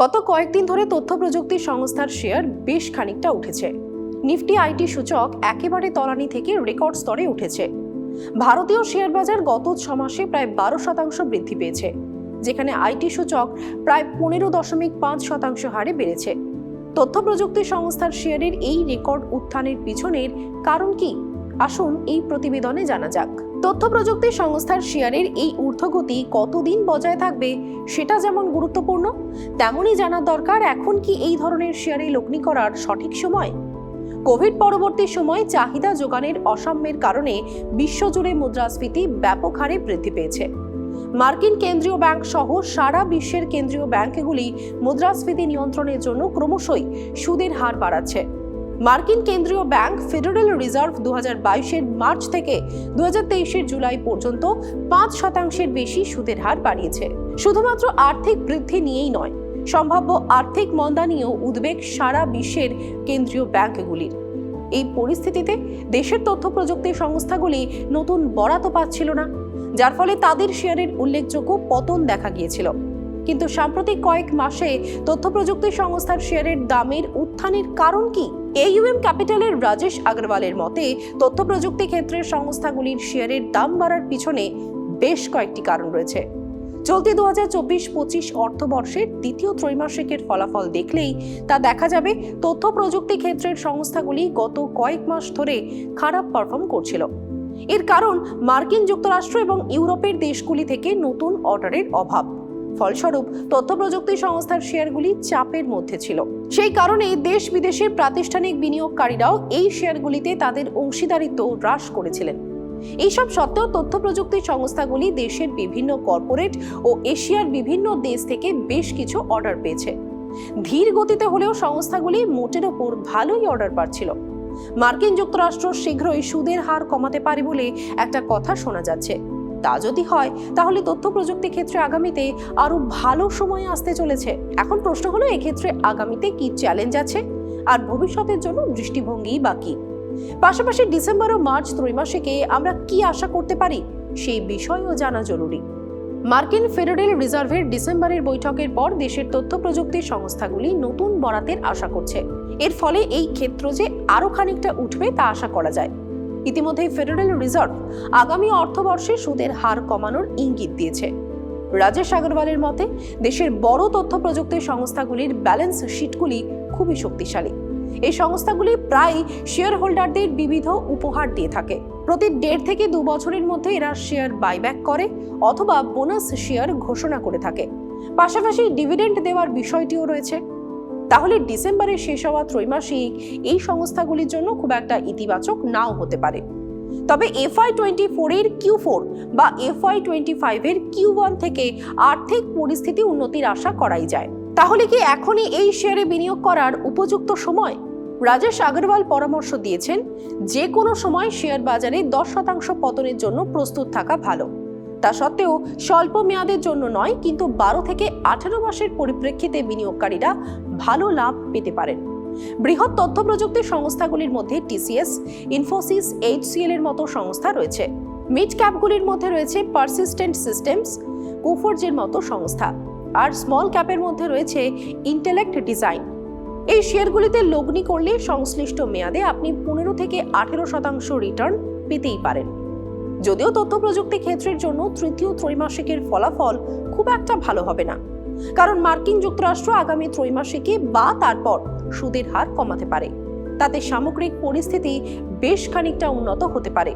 গত কয়েকদিন ধরে তথ্য প্রযুক্তি সংস্থার শেয়ার বেশ খানিকটা উঠেছে। নিফটি আইটি সূচক একেবারে তলানি থেকে রেকর্ড স্তরে উঠেছে। ভারতীয় শেয়ার বাজার গত ছ মাসে প্রায় বারো শতাংশ বৃদ্ধি পেয়েছে, যেখানে আইটি সূচক প্রায় পনেরো দশমিক পাঁচ শতাংশ হারে বেড়েছে। তথ্য প্রযুক্তি সংস্থার শেয়ারের এই রেকর্ড উত্থানের পিছনের কারণ কি? আসুন এই প্রতিবেদনে জানা যাক। তথ্য প্রযুক্তি সংস্থার শেয়ারের এই ঊর্ধ্বগতি কতদিন বজায় থাকবে সেটা যেমন গুরুত্বপূর্ণ, তেমনই জানার দরকার এখন কি এই ধরনের শেয়ারে লগ্নি করার সঠিক সময়? কোভিড পরবর্তী সময় চাহিদা যোগানের অসাম্যের কারণে বিশ্বজুড়ে মুদ্রাস্ফীতি ব্যাপক হারে বৃদ্ধি পেয়েছে। মার্কিন কেন্দ্রীয় ব্যাংক সহ সারা বিশ্বের কেন্দ্রীয় ব্যাংকগুলি মুদ্রাস্ফীতি নিয়ন্ত্রণের জন্য ক্রমশই সুদের হার বাড়াচ্ছে। মার্কিন কেন্দ্রীয় ব্যাংক ফেডারেল রিজার্ভ দু এর মার্চ থেকে দু এর জুলাই পর্যন্ত পাঁচ শতাংশের বেশি সুদের হার বাড়িয়েছে। শুধুমাত্র আর্থিক বৃদ্ধি নিয়েই নয়, সম্ভাব্য আর্থিক মন্দা নিয়েও উদ্বেগ সারা বিশ্বের কেন্দ্রীয় ব্যাংকগুলির। এই পরিস্থিতিতে দেশের তথ্য প্রযুক্তি সংস্থাগুলি নতুন বরাত পাচ্ছিল না, যার ফলে তাদের শেয়ারের উল্লেখযোগ্য পতন দেখা গিয়েছিল। কিন্তু সাম্প্রতিক কয়েক মাসে তথ্য প্রযুক্তি সংস্থার শেয়ারের দামের উত্থানের কারণ কি? এইউএম ক্যাপিটালের রাজেশ আগরওয়ালের মতে তথ্য প্রযুক্তি ক্ষেত্রের সংস্থাগুলির শেয়ারের দাম বাড়ার পিছনে বেশ কয়েকটি কারণ রয়েছে। চলতি দু হাজার চব্বিশ পঁচিশ অর্থবর্ষের দ্বিতীয় ত্রৈমাসিকের ফলাফল দেখলেই তা দেখা যাবে তথ্য প্রযুক্তি ক্ষেত্রের সংস্থাগুলি গত কয়েক মাস ধরে খারাপ পারফর্ম করছিল। এর কারণ মার্কিন যুক্তরাষ্ট্র এবং ইউরোপের দেশগুলি থেকে নতুন অর্ডারের অভাব। ফলস্বরূপ তথ্য প্রযুক্তি সংস্থার শেয়ারগুলি চাপের মধ্যে ছিল। সেই কারণে দেশ বিদেশের প্রাতিষ্ঠানিক বিনিয়োগকারীরাও এই শেয়ারগুলিতে তাদের অংশীদারিত্ব হ্রাস করেছিলেন। এইসব সত্ত্বেও তথ্য প্রযুক্তি সংস্থাগুলি দেশের বিভিন্ন কর্পোরেট ও এশিয়ার বিভিন্ন দেশ থেকে বেশ কিছু অর্ডার পেয়েছে। ধীর গতিতে হলেও সংস্থাগুলি মোটের ওপর ভালোই অর্ডার পাচ্ছিল। মার্কিন যুক্তরাষ্ট্র শীঘ্রই সুদের হার কমাতে পারে বলে একটা কথা শোনা যাচ্ছে। তা যদি হয়, তাহলে তথ্য প্রযুক্তি ক্ষেত্রে আগামীতে আরও ভালো সময় আসতে চলেছে। এখন প্রশ্ন হলো, এক্ষেত্রে আগামীতে কি চ্যালেঞ্জ আছে? আর ভবিষ্যতের জন্য দৃষ্টিভঙ্গি বা কি? পাশাপাশি ডিসেম্বর ও মার্চ ত্রৈমাসিকে আমরা কি আশা করতে পারি, সেই বিষয়ও জানা জরুরি। মার্কিন ফেডারেল রিজার্ভের ডিসেম্বরের বৈঠকের পর দেশের তথ্য প্রযুক্তি সংস্থাগুলি নতুন বরাতের আশা করছে। এর ফলে এই ক্ষেত্র যে আরও খানিকটা উঠবে তা আশা করা যায়। ইতিমধ্যেই ফেডারেল রিজার্ভ আগামী অর্থবর্ষে সুদের হার কমানোর ইঙ্গিত দিয়েছে। রাজেশ আগরওয়ালের মতে, দেশের বড় তথ্য প্রযুক্তি সংস্থাগুলির ব্যালেন্স শিটগুলি খুবই শক্তিশালী। এই সংস্থাগুলি প্রায় শেয়ার হোল্ডারদের বিবিধ উপহার দিয়ে থাকে। প্রতি দেড় থেকে দু বছরের মধ্যে এরা শেয়ার বাইব্যাক করে অথবা বোনাস শেয়ার ঘোষণা করে থাকে। পাশাপাশি ডিভিডেন্ড দেওয়ার বিষয়টিও রয়েছে। তাহলে ডিসেম্বরের শেষ হওয়া ত্রৈমাসিক এই সংস্থাগুলির জন্য খুব একটা ইতিবাচক নাও হতে পারে। তবে এফআই টোয়েন্টি ফোরের কিউ ফোর বা এফআই টোয়েন্টি ফাইভের কিউ ওয়ান থেকে আর্থিক পরিস্থিতি উন্নতির আশা করাই যায়। তাহলে কি এখনই এই শেয়ারে বিনিয়োগ করার উপযুক্ত সময়? রাজেশ আগরওয়াল পরামর্শ দিয়েছেন যে কোনো সময় শেয়ার বাজারে দশ শতাংশ পতনের জন্য প্রস্তুত থাকা ভালো। তা সত্ত্বেও স্বল্প মেয়াদের জন্য নয়, কিন্তু বারো থেকে আঠারো মাসের পরিপ্রেক্ষিতে বিনিয়োগকারীরা ভালো লাভ পেতে পারেন। বৃহৎ তথ্য প্রযুক্তি সংস্থাগুলির মধ্যে টিসিএস, ইনফোসিস, এইচসিএল এর মতো সংস্থা রয়েছে। মিড ক্যাপগুলির মধ্যে রয়েছে পারসিস্টেন্ট সিস্টেমস, কুফোর্জের মতো সংস্থা। আর স্মল ক্যাপের মধ্যে রয়েছে ইন্টেলেক্ট ডিজাইন। এই শেয়ারগুলিতে লগ্নি করলে সংশ্লিষ্ট মেয়াদে আপনি পনেরো থেকে আঠেরো শতাংশ রিটার্ন পেতেই পারেন। যদিও তথ্য প্রযুক্তি ক্ষেত্রের জন্য তৃতীয় ত্রৈমাসিকের ফলাফল খুব একটা ভালো হবে না। কারণ মার্কিন যুক্তরাষ্ট্র আগামী ত্রৈমাসিকে বা তারপর সুদের হার কমাতে পারে। তাতে সামগ্রিক পরিস্থিতি বেশ খানিকটা উন্নত হতে পারে।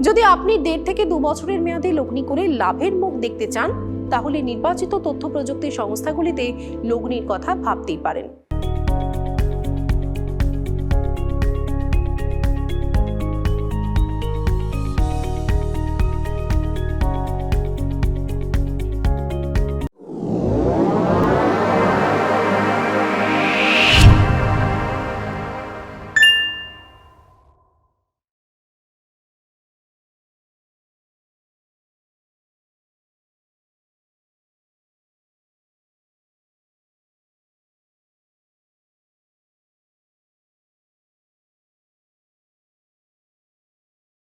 যদি আপনি দেড় থেকে দু বছরের মেয়াদে লগ্নি করে লাভের মুখ দেখতে চান, তাহলে নির্বাচিত তথ্য প্রযুক্তি সংস্থাগুলিতে লগ্নির কথা ভাবতেই পারেন।